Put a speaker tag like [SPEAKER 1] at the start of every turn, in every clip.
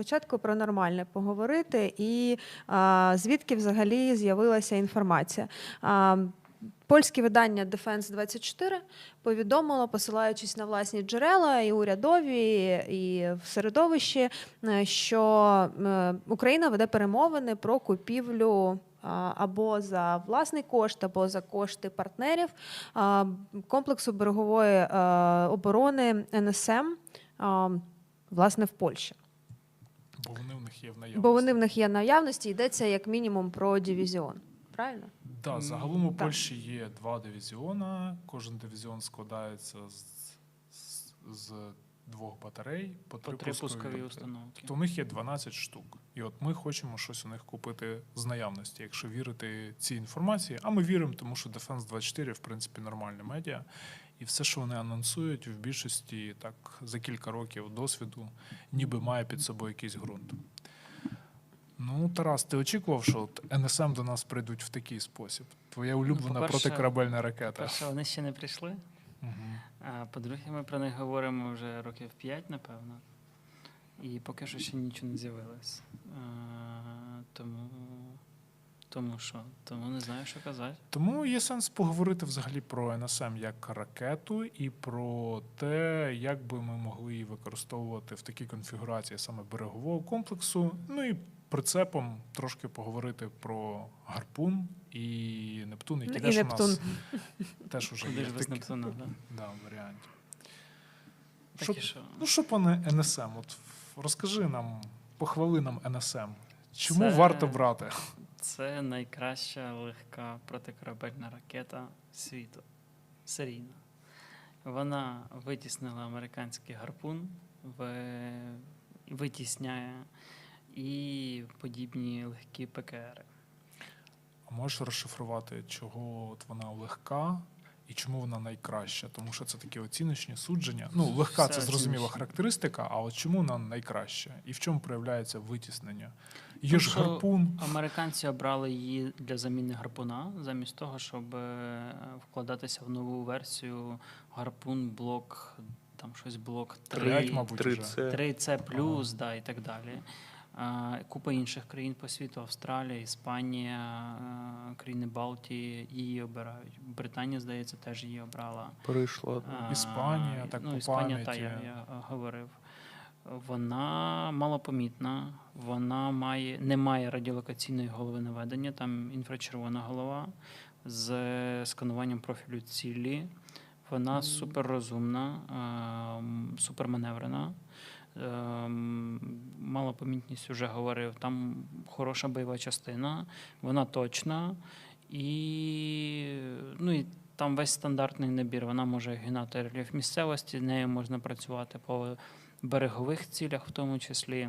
[SPEAKER 1] спочатку про нормальне поговорити, і а, звідки взагалі з'явилася інформація. А, Польське видання Defense 24 повідомило, посилаючись на власні джерела і урядові, і в середовищі, е, що е, Україна веде перемовини про купівлю або за власний кошт, або за кошти партнерів комплексу берегової е, оборони НСМ, власне, в Польщі.
[SPEAKER 2] Бо вони в них є в наявності.
[SPEAKER 1] Бо вони в них є в наявності, йдеться як мінімум про дивізіон. Правильно?
[SPEAKER 2] Да, загалом у
[SPEAKER 1] Так.
[SPEAKER 2] Польщі є два дивізіона. Кожен дивізіон складається з, з, з двох батарей по
[SPEAKER 3] По
[SPEAKER 2] три,
[SPEAKER 3] три
[SPEAKER 2] пускові
[SPEAKER 3] пускові установки.
[SPEAKER 2] Тобто у них є 12 штук. І от ми хочемо щось у них купити з наявності, якщо вірити цій інформації. А ми віримо, тому що Defense 24 в принципі нормальне медіа. І все, що вони анонсують, в більшості так за кілька років досвіду, ніби має під собою якийсь ґрунт. Ну, Тарас, ти очікував, що от НСМ до нас прийдуть в такий спосіб? Твоя улюблена
[SPEAKER 3] по-перше,
[SPEAKER 2] протикорабельна ракета.
[SPEAKER 3] Перше, вони ще не прийшли.
[SPEAKER 2] Мгм.
[SPEAKER 3] А по-друге, ми про них говоримо вже років 5, напевно. І поки що ще нічого не з'явилось. Тому, тому що? Тому не знаю, що казати.
[SPEAKER 2] Тому є сенс поговорити взагалі про НСМ як ракету і про те, як би ми могли її використовувати в такій конфігурації саме берегового комплексу. Ну і прицепом трошки поговорити про гарпун і Нептун, які
[SPEAKER 1] Ну, І
[SPEAKER 2] теж у нас теж уже
[SPEAKER 3] Куди
[SPEAKER 2] є такі-
[SPEAKER 3] Нептуна, да?
[SPEAKER 2] да, варіанті.
[SPEAKER 3] Так
[SPEAKER 2] Що-
[SPEAKER 3] що?
[SPEAKER 2] Ну що, пане НСМ, от розкажи нам, похвали нам НСМ. Чому
[SPEAKER 3] Це-
[SPEAKER 2] варто брати?
[SPEAKER 3] Це найкраща легка протикорабельна ракета світу. Серійна. Вона витіснила американський гарпун, ви- витісняє і подібні легкі ПКР.
[SPEAKER 2] А можеш розшифрувати, чого от вона легка і чому вона найкраща? Тому що це такі оціночні судження. Ну, легка це зрозуміла характеристика, а от чому вона найкраща? І в чому проявляється витіснення? Є ж гарпун.
[SPEAKER 3] Американці обрали її для заміни гарпуна, замість того, щоб е, вкладатися в нову версію гарпун, блок, там щось блок 3,
[SPEAKER 2] П'ять, мабуть,
[SPEAKER 4] 3C.
[SPEAKER 3] 3C плюс, да, і так далі. Купа інших країн по світу: Австралія, Іспанія, країни Балтії її обирають. Британія, здається, теж її обрала.
[SPEAKER 4] Перейшла.
[SPEAKER 3] А,
[SPEAKER 2] Іспанія, так
[SPEAKER 3] ну,
[SPEAKER 2] по
[SPEAKER 3] Іспанія, та
[SPEAKER 2] пам'яті.
[SPEAKER 3] я, я е, говорив. Вона малопомітна, вона має, не має радіолокаційної голови наведення, там інфрачервона голова з скануванням профілю цілі. Вона суперрозумна, ем, суперманеврена. Малопомітність вже говорив. Там хороша бойова частина, вона точна. І, ну, і там весь стандартний набір. Вона може гинати рельєф місцевості, нею можна працювати по берегових цілях, в тому числі.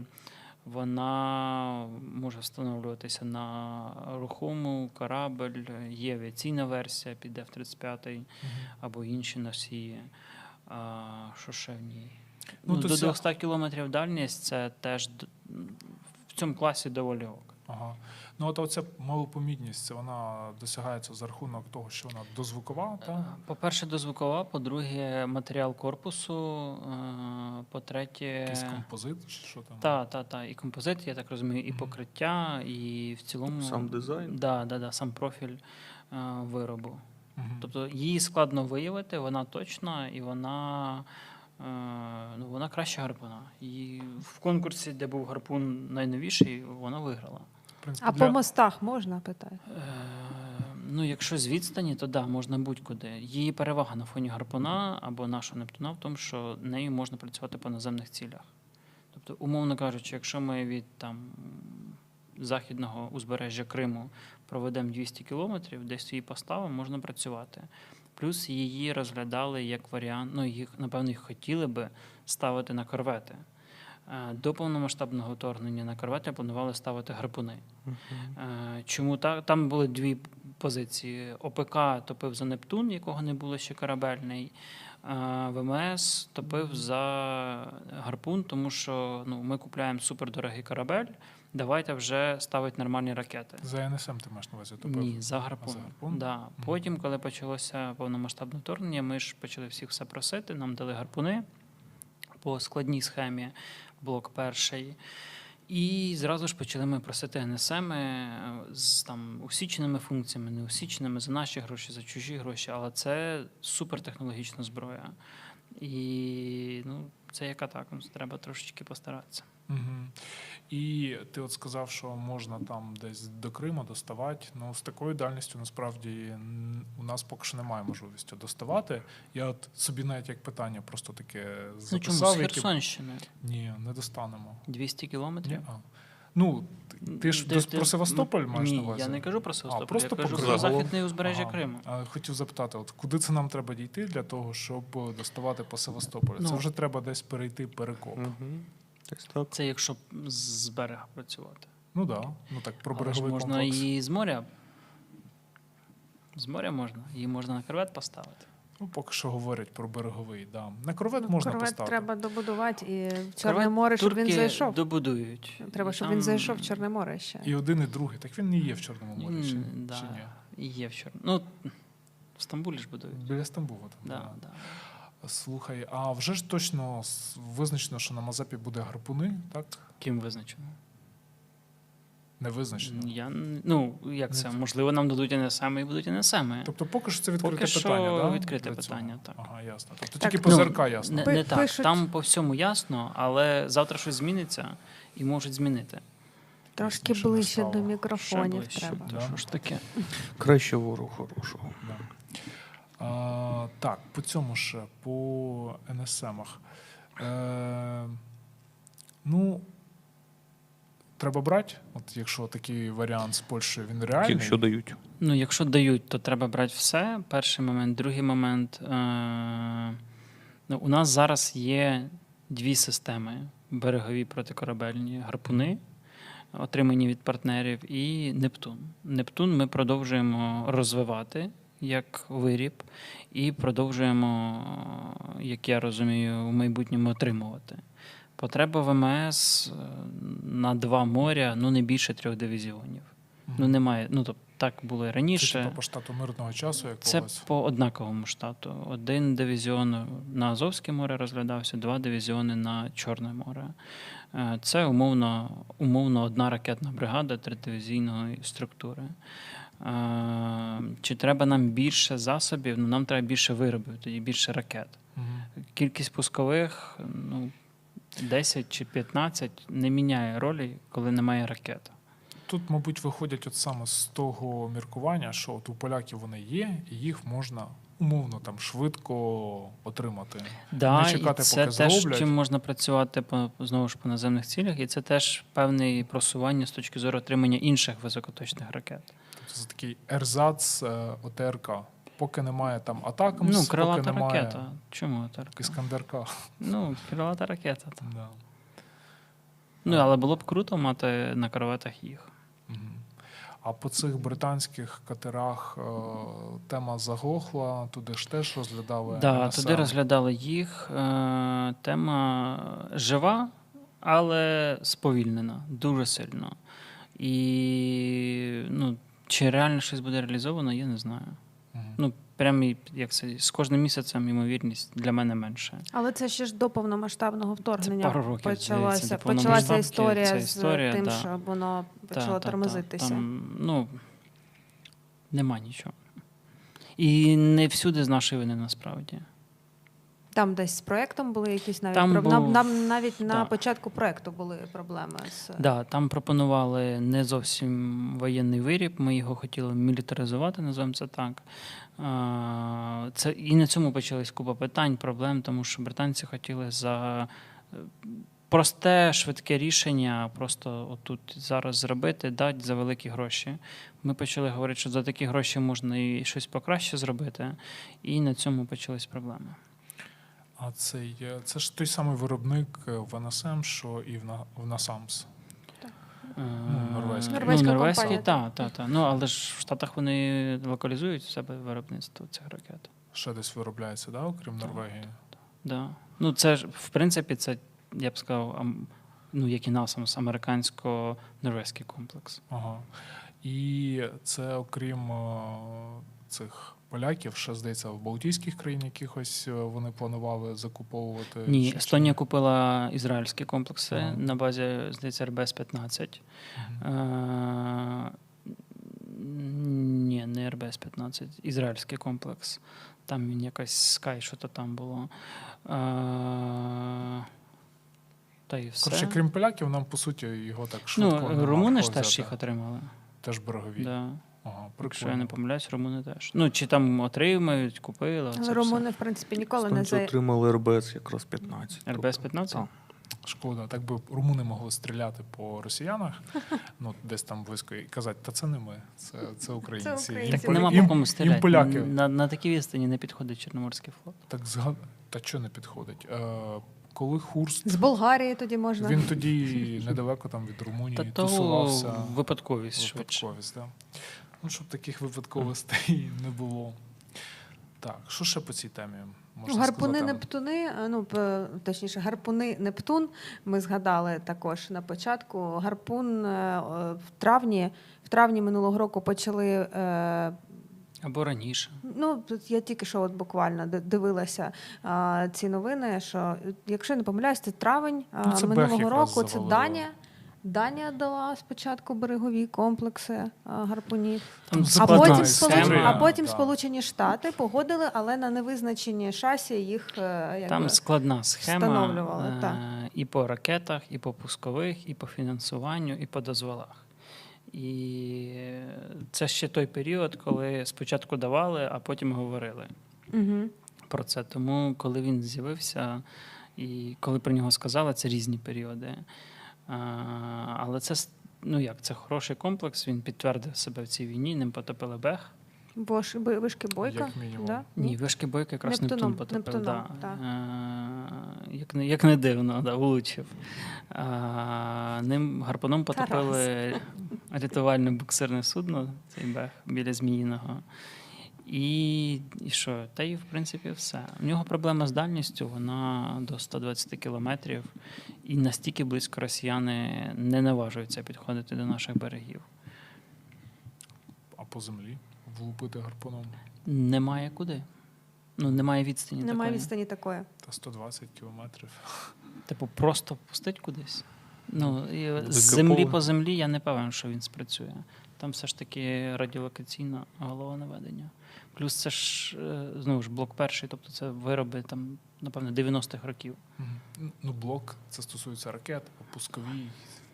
[SPEAKER 3] Вона може встановлюватися на рухому корабель, є авіаційна версія під F-35
[SPEAKER 2] Мгм.
[SPEAKER 3] або інші носії. А, що ще в ній?
[SPEAKER 2] Ну,
[SPEAKER 3] Ну,
[SPEAKER 2] то
[SPEAKER 3] до
[SPEAKER 2] це-
[SPEAKER 3] 200 кілометрів дальність це теж д- в цьому класі доволі ок.
[SPEAKER 2] Ага. Ну, от оця малопомітність, це вона досягається за рахунок того, що вона дозвукова,
[SPEAKER 3] Е,
[SPEAKER 2] та?
[SPEAKER 3] По-перше, дозвукова, по-друге, матеріал корпусу, е, по-третє,
[SPEAKER 2] якийсь композит, чи що там?
[SPEAKER 3] та, та, та, і композит, я так розумію, і
[SPEAKER 2] Мгм.
[SPEAKER 3] покриття, і в цілому
[SPEAKER 4] Сам дизайн?
[SPEAKER 3] Да, да, да, сам профіль е, виробу.
[SPEAKER 2] Мгм.
[SPEAKER 3] Тобто її складно виявити, вона точна і вона, ну, вона краща гарпуна. І в конкурсі, де був гарпун найновіший, вона виграла.
[SPEAKER 2] В принципі,
[SPEAKER 1] А
[SPEAKER 2] для-
[SPEAKER 1] по мостах можна питаю?
[SPEAKER 3] Е, Ну, якщо з відстані, то да, можна будь-куди. Її перевага на фоні гарпуна або нашого Нептуна в тому, що нею можна працювати по наземних цілях. Тобто, умовно кажучи, якщо ми від там західного узбережжя Криму проведемо 200 кілометрів, десь її поставимо, можна працювати. Плюс її розглядали як варіант, ну їх, напевно, їх хотіли би ставити на корвети. Е, До повномасштабного вторгнення на корвети планували ставити гарпуни. Е, Чому так? Там були дві позиції. ОПК топив за Нептун, якого не було ще корабельний. ВМС топив за гарпун, тому що ну, ми купляємо супердорогий корабель. Давайте вже ставити нормальні ракети.
[SPEAKER 2] За НСМ ти маєш на увазі? тобто
[SPEAKER 3] Ні, за гарпун.
[SPEAKER 2] за гарпун?
[SPEAKER 3] Да. Потім, коли почалося повномасштабне вторгнення, ми ж почали всіх все просити. Нам дали гарпуни по складній схемі, блок перший. І зразу ж почали ми просити НСМ е, з там усіченими функціями, не усіченими за наші гроші, за чужі гроші, але це супертехнологічна зброя. І ну, це як атака, ну, треба трошечки постаратися.
[SPEAKER 2] Угу. І ти от сказав, що можна там десь до Криму доставати. Ну, з такою дальністю насправді у нас поки що немає можливості доставати. Я от собі навіть як питання просто таке
[SPEAKER 3] Ну чому з
[SPEAKER 2] записав.
[SPEAKER 3] Херсонщини?
[SPEAKER 2] Ні, не достанемо.
[SPEAKER 3] 200 кілометрів?
[SPEAKER 2] Ні, а. Ну, ти- ти ж дос-
[SPEAKER 3] де-
[SPEAKER 2] про Севастополь маєш
[SPEAKER 3] Ні,
[SPEAKER 2] на увазі?
[SPEAKER 3] я не кажу про Севастополь,
[SPEAKER 2] просто
[SPEAKER 3] я кажу про західне узбережжя
[SPEAKER 2] Ага.
[SPEAKER 3] Криму.
[SPEAKER 2] А, хотів запитати, от куди це нам треба дійти для того, щоб доставати по Севастополю? це
[SPEAKER 3] Ну.
[SPEAKER 2] вже треба десь перейти перекоп.
[SPEAKER 4] Угу. Десь так.
[SPEAKER 3] Це якщо з берега працювати.
[SPEAKER 2] Ну так, да. ну так про
[SPEAKER 3] Але ж
[SPEAKER 2] береговий
[SPEAKER 3] можна
[SPEAKER 2] комплекс.
[SPEAKER 3] і з моря. З моря можна. Її можна на корвет поставити.
[SPEAKER 2] Ну, поки що говорять про береговий, да. На корвет
[SPEAKER 1] Ну,
[SPEAKER 2] можна
[SPEAKER 1] корвет
[SPEAKER 2] поставити.
[SPEAKER 1] треба добудувати і в Чорне
[SPEAKER 3] Корвет
[SPEAKER 1] море, щоб він зайшов.
[SPEAKER 3] Добудують.
[SPEAKER 1] Треба, щоб
[SPEAKER 3] там-
[SPEAKER 1] він зайшов в Чорне море ще.
[SPEAKER 2] І один, і другий. Так він не є в Чорному морі, чи,
[SPEAKER 3] да,
[SPEAKER 2] чи ні?
[SPEAKER 3] Є в Чорному. Ну, в Стамбулі ж будують.
[SPEAKER 2] Біля Стамбула там.
[SPEAKER 3] Да,
[SPEAKER 2] да. Слухай, а вже ж точно визначено, що на Мазепі буде гарпуни, так?
[SPEAKER 3] Ким визначено?
[SPEAKER 2] Не визначено.
[SPEAKER 3] Я, ну, як це? Можливо, нам дадуть НСМ і будуть НСМ.
[SPEAKER 2] Тобто поки що це відкрите
[SPEAKER 3] Поки що
[SPEAKER 2] питання, да?
[SPEAKER 3] відкрите
[SPEAKER 2] для цього?
[SPEAKER 3] питання, так.
[SPEAKER 2] Ага, ясно. Тобто
[SPEAKER 1] Так,
[SPEAKER 2] тільки
[SPEAKER 1] ну,
[SPEAKER 2] ПЗРК ясно.
[SPEAKER 3] Не, не так. Там по всьому ясно, але завтра щось зміниться і можуть змінити.
[SPEAKER 1] Трошки ближче до
[SPEAKER 3] Ще
[SPEAKER 1] мікрофонів
[SPEAKER 3] ближче.
[SPEAKER 1] треба.
[SPEAKER 2] Да.
[SPEAKER 3] Що ж таке?
[SPEAKER 4] Краще ворог хорошого.
[SPEAKER 2] Да. А, так, по цьому ще, по НСМах. Е, ну, треба брати, от якщо такий варіант з Польщею, він реальний.
[SPEAKER 4] Якщо дають.
[SPEAKER 3] Ну, якщо дають, то треба брати все. Перший момент. Другий момент. Е- ну, у нас зараз є дві системи: берегові протикорабельні гарпуни, отримані від партнерів, і Нептун. Нептун ми продовжуємо розвивати як виріб, і продовжуємо, як я розумію, в майбутньому отримувати. Потреба ВМС е, на два моря ну не більше трьох дивізіонів.
[SPEAKER 2] Мгм.
[SPEAKER 3] Ну немає. Ну тобто так було і
[SPEAKER 2] Це
[SPEAKER 3] раніше.
[SPEAKER 2] типу по штату мирного часу, як
[SPEAKER 3] Це по однаковому штату. Один дивізіон на Азовське море розглядався, два дивізіони на Чорне море. Е, Це умовно, умовно одна ракетна бригада тридивізійної структури. Е, Чи треба нам більше засобів? Ну, нам треба більше виробів, тоді більше ракет.
[SPEAKER 2] Угу.
[SPEAKER 3] Кількість пускових ну, 10 чи 15 не міняє ролі, коли немає ракет.
[SPEAKER 2] Тут, мабуть, виходять от саме з того міркування, що от у поляків вони є, і їх можна умовно там швидко отримати.
[SPEAKER 3] Да,
[SPEAKER 2] Не чекати,
[SPEAKER 3] і це
[SPEAKER 2] поки
[SPEAKER 3] теж
[SPEAKER 2] зроблять.
[SPEAKER 3] чим можна працювати по знову ж по наземних цілях, і це теж певне просування з точки зору отримання інших високоточних ракет.
[SPEAKER 2] Тобто це такий ерзац е, ОТРК. Поки немає там атак,
[SPEAKER 3] ну, крилата
[SPEAKER 2] поки немає
[SPEAKER 3] ракета. Чому так?
[SPEAKER 2] Іскандерка.
[SPEAKER 3] Ну, крилата ракета.
[SPEAKER 2] Да.
[SPEAKER 3] Ну, але було б круто мати на корветах їх.
[SPEAKER 2] А по цих британських катерах е, тема заглохла, туди ж теж розглядали.
[SPEAKER 3] Да, туди розглядали їх. Е, Тема жива, але сповільнена дуже сильно. І ну, чи реально щось буде реалізовано, я не знаю.
[SPEAKER 2] Угу.
[SPEAKER 3] Ну, прям як це, з кожним місяцем ймовірність для мене менше.
[SPEAKER 1] Але це ще ж до повномасштабного вторгнення
[SPEAKER 3] пару років,
[SPEAKER 1] почалася,
[SPEAKER 3] до
[SPEAKER 1] почалася історія
[SPEAKER 3] ця
[SPEAKER 1] з тим,
[SPEAKER 3] та,
[SPEAKER 1] що воно почало
[SPEAKER 3] Та, та, та.
[SPEAKER 1] тормозитися.
[SPEAKER 3] Там, ну, нема нічого. І не всюди з нашої вини насправді.
[SPEAKER 1] Там десь з проектом були якісь навіть
[SPEAKER 3] Там
[SPEAKER 1] проб- нам,
[SPEAKER 3] був-
[SPEAKER 1] нам навіть на початку проекту були проблеми з
[SPEAKER 3] Да, там пропонували не зовсім воєнний виріб, ми його хотіли мілітаризувати, називаємо це так. Це, і на цьому почалась купа питань, проблем, тому що британці хотіли за е, просте, швидке рішення, просто отут зараз зробити, дати за великі гроші. Ми почали говорити, що за такі гроші можна і щось покраще зробити, і на цьому почались проблеми.
[SPEAKER 2] А цей, е, це ж той самий виробник е, в НСМ, що і в, на, в НАСАМС.
[SPEAKER 3] Е,
[SPEAKER 2] норвезький.
[SPEAKER 1] Норвезька
[SPEAKER 3] ну, норвезький, так, так, так. Ну, але ж в Штатах вони локалізують в себе виробництво цих ракет.
[SPEAKER 2] Ще десь виробляється, да, окрім
[SPEAKER 3] Так.
[SPEAKER 2] Норвегії.
[SPEAKER 3] Да. Ну, це ж, в принципі, це, я б сказав, ну, як і насамс, американсько-норвезький комплекс.
[SPEAKER 2] Ага. І це окрім е, цих поляків, ще здається, в Балтійських країн якихось е, вони планували закуповувати.
[SPEAKER 3] Ні,
[SPEAKER 2] чи-
[SPEAKER 3] Естонія купила ізраїльські комплекси
[SPEAKER 2] Ага.
[SPEAKER 3] на базі, здається, РБС-15.
[SPEAKER 2] Мгм.
[SPEAKER 3] Е, Ні, не РБС-15, ізраїльський комплекс. Там він якась Sky, що то там було. Е, Та і все.
[SPEAKER 2] Коротше, крім поляків, нам по суті його так швидко.
[SPEAKER 3] ну, румуни ж теж їх отримали.
[SPEAKER 2] Теж берегові.
[SPEAKER 3] Да.
[SPEAKER 2] Ага,
[SPEAKER 3] Якщо я не помиляюсь, румуни теж. Ну, чи там отримають, купили.
[SPEAKER 1] Але
[SPEAKER 3] все.
[SPEAKER 1] румуни, в принципі, ніколи не
[SPEAKER 4] Станцію
[SPEAKER 1] за
[SPEAKER 4] отримали РБС якраз 15.
[SPEAKER 3] РБС-15?
[SPEAKER 4] Так.
[SPEAKER 2] Шкода, так би румуни могли стріляти по росіянах, ну десь там близько, і казати, та це не ми, це, це українці.
[SPEAKER 1] українці.
[SPEAKER 3] Так
[SPEAKER 2] полі-
[SPEAKER 3] нема
[SPEAKER 2] їм-
[SPEAKER 3] по кому стріляти.
[SPEAKER 2] їм поляки.
[SPEAKER 3] На, на такій відстані не підходить Чорноморський флот.
[SPEAKER 2] Так згад... Та що не підходить? Е, коли Хурст,
[SPEAKER 1] з Болгарії тоді можна.
[SPEAKER 2] він тоді недалеко там від Румунії
[SPEAKER 3] Та то
[SPEAKER 2] тусувався.
[SPEAKER 3] випадковість.
[SPEAKER 2] Випадковість, да. Ну, щоб таких випадковостей не було. Так, що ще по цій темі? Можна
[SPEAKER 1] Ну, гарпуни
[SPEAKER 2] сказати?
[SPEAKER 1] Нептуни, е, ну точніше, гарпуни Нептун. Ми згадали також на початку. Гарпун е, в травні, в травні минулого року почали. е,
[SPEAKER 3] Або раніше.
[SPEAKER 1] Ну, тут я тільки що от буквально дивилася а, ці новини. Що якщо я не помиляюсь, це травень
[SPEAKER 2] Ну, це
[SPEAKER 1] минулого року. Це. Данія. Данія дала спочатку берегові комплекси а, гарпунів.
[SPEAKER 3] Там
[SPEAKER 1] А
[SPEAKER 3] складна
[SPEAKER 1] потім,
[SPEAKER 3] схема.
[SPEAKER 1] сполуч... а потім
[SPEAKER 2] Да.
[SPEAKER 1] Сполучені Штати погодили, але на невизначені шасі їх е, якби...
[SPEAKER 3] Там складна схема
[SPEAKER 1] встановлювали,
[SPEAKER 3] е,
[SPEAKER 1] так.
[SPEAKER 3] і по ракетах, і по пускових, і по фінансуванню, і по дозволах. І це ще той період, коли спочатку давали, а потім говорили
[SPEAKER 1] Угу.
[SPEAKER 3] про це. Тому, коли він з'явився і коли про нього сказали, це різні періоди. А, Але це ну як, це хороший комплекс. Він підтвердив себе в цій війні, ним потопили Бех.
[SPEAKER 1] Бо ж вишки бойка.
[SPEAKER 2] Як.
[SPEAKER 1] Да?
[SPEAKER 3] Ні, вишки бойка якраз
[SPEAKER 1] Нептуном,
[SPEAKER 3] Нептун потопив.
[SPEAKER 1] Нептуном,
[SPEAKER 3] да.
[SPEAKER 1] так.
[SPEAKER 3] Е, як, не, як не дивно, да, влучив. А, ним гарпуном потопили рятувальне буксирне судно, цей бех біля Зміїного. І, і що? Та й в принципі все. У нього проблема з дальністю, вона до 120 кілометрів, і настільки близько росіяни не наважуються підходити до наших берегів.
[SPEAKER 2] А по землі влупити гарпуном
[SPEAKER 3] Немає куди. Ну, немає відстані.
[SPEAKER 1] Немає
[SPEAKER 3] такої.
[SPEAKER 1] відстані такої.
[SPEAKER 2] та 120 кілометрів.
[SPEAKER 3] Типу, просто пустить кудись. Ну, і з землі по землі я не певен, що він спрацює. Там все ж таки радіолокаційне головонаведення. Плюс це ж е, знову ж блок перший, тобто це вироби там, напевно, 90-х років.
[SPEAKER 2] Ну, блок, це стосується ракет, а пускові,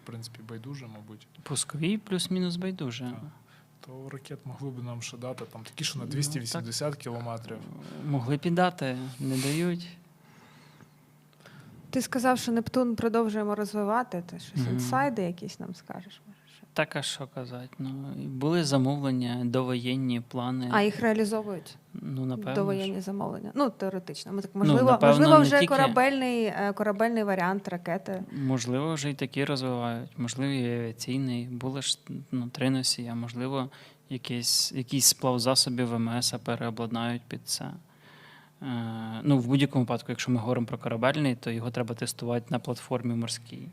[SPEAKER 2] в принципі, байдуже, мабуть.
[SPEAKER 3] Пускові плюс-мінус байдуже.
[SPEAKER 2] Так. То ракет могли б нам ще дати там такі, що на
[SPEAKER 3] Ну,
[SPEAKER 2] 280 кілометрів.
[SPEAKER 3] Могли піддати, не дають.
[SPEAKER 1] Ти сказав, що Нептун продовжуємо розвивати. Ти щось
[SPEAKER 3] Мгм.
[SPEAKER 1] інсайди якісь нам скажеш?
[SPEAKER 3] Так, а що казати? Ну, були замовлення, довоєнні плани.
[SPEAKER 1] А їх реалізовують
[SPEAKER 3] ну, напевно.
[SPEAKER 1] довоєнні замовлення. Ну, теоретично. Ми так, можливо,
[SPEAKER 3] напевно,
[SPEAKER 1] можливо вже
[SPEAKER 3] тільки-
[SPEAKER 1] корабельний, е, корабельний варіант ракети.
[SPEAKER 3] Можливо, вже і такі розвивають, можливо, і авіаційний. Були ж ну, три носія, можливо, якийсь, якийсь сплав засобів ВМС переобладнають під це. Е, ну, в будь-якому випадку, якщо ми говоримо про корабельний, то його треба тестувати на платформі морській.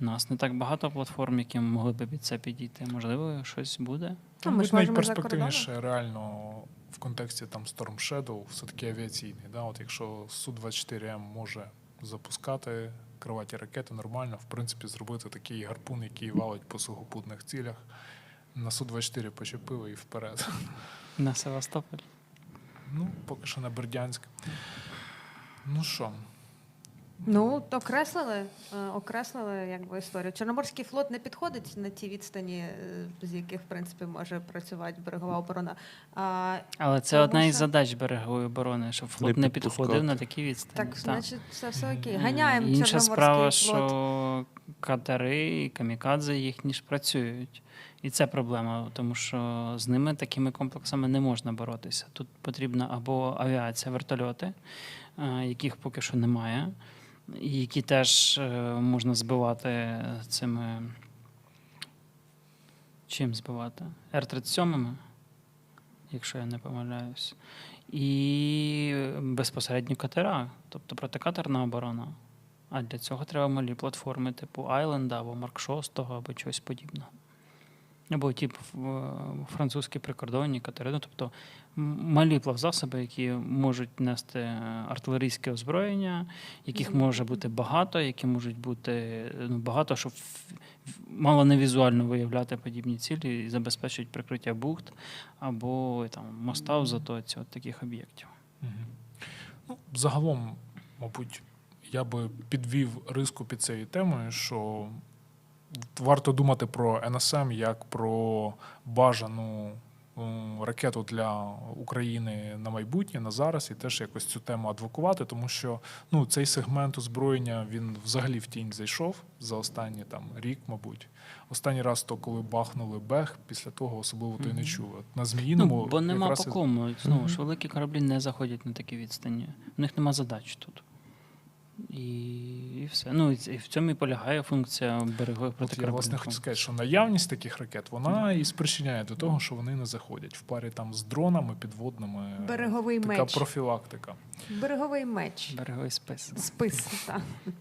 [SPEAKER 3] У нас не так багато платформ, які могли б під це підійти. Можливо, щось буде.
[SPEAKER 1] Ну, ми ж
[SPEAKER 2] навіть перспективніше реально в контексті там Storm Shadow все-таки авіаційний. Да? От якщо Су-24М може запускати криваті ракети нормально, в принципі, зробити такий гарпун, який валить по сухопутних цілях. На Су-24 почепили і вперед.
[SPEAKER 3] На Севастополь.
[SPEAKER 2] Ну, поки що на Бердянськ. Ну що,
[SPEAKER 1] Ну, окреслили, е, окреслили якби історію. Чорноморський флот не підходить на ті відстані, е, з яких в принципі може працювати берегова оборона. А,
[SPEAKER 3] Але це
[SPEAKER 1] Тому
[SPEAKER 3] одна із задач берегової оборони, щоб флот не, підходив на такі відстані.
[SPEAKER 1] так,
[SPEAKER 3] Так.
[SPEAKER 1] значить, все, все окей. Ганяємо
[SPEAKER 3] Інша
[SPEAKER 1] Чорноморський
[SPEAKER 3] справа,
[SPEAKER 1] флот.
[SPEAKER 3] що катери і камікадзе їхні ж працюють. І це проблема, тому що з ними такими комплексами не можна боротися. Тут потрібна або авіація, вертольоти, е, яких поки що немає, які теж е, можна збивати цими. Чим збивати? Р-37, якщо я не помиляюсь. І безпосередньо катера, тобто протикатерна оборона. А для цього треба малі платформи типу Айленда або Марк 6 або чогось подібного. Або ті французькі прикордонні катери, ну, тобто малі плавзасоби, які можуть нести е, артилерійське озброєння, яких може бути багато, які можуть бути е, ну, багато, щоб мало не візуально виявляти подібні цілі і забезпечують прикриття бухт або там, моста в затоці, от таких об'єктів.
[SPEAKER 2] Ну, загалом, мабуть, я би підвів риску під цією темою, що варто думати про НСМ як про бажану ракету для України на майбутнє, на зараз, і теж якось цю тему адвокувати, тому що ну, цей сегмент озброєння він взагалі в тінь зайшов за останні там рік, мабуть. Останній раз, то коли бахнули Бех, після того особливо то й не чув. На Зміїному
[SPEAKER 3] Ну, бо нема по кому. Знову ж великі кораблі не заходять на такі відстані. У них нема задач тут. І, і все. Ну, і в цьому і полягає функція берегових
[SPEAKER 2] От я власне
[SPEAKER 3] протикорабельних.
[SPEAKER 2] хочу сказати, що наявність таких ракет вона і спричиняє до того, що вони не заходять в парі там з дронами, підводними.
[SPEAKER 1] Береговий
[SPEAKER 2] така
[SPEAKER 1] меч.
[SPEAKER 2] профілактика.
[SPEAKER 1] Береговий меч.
[SPEAKER 3] Береговий спис.
[SPEAKER 1] Спис, так.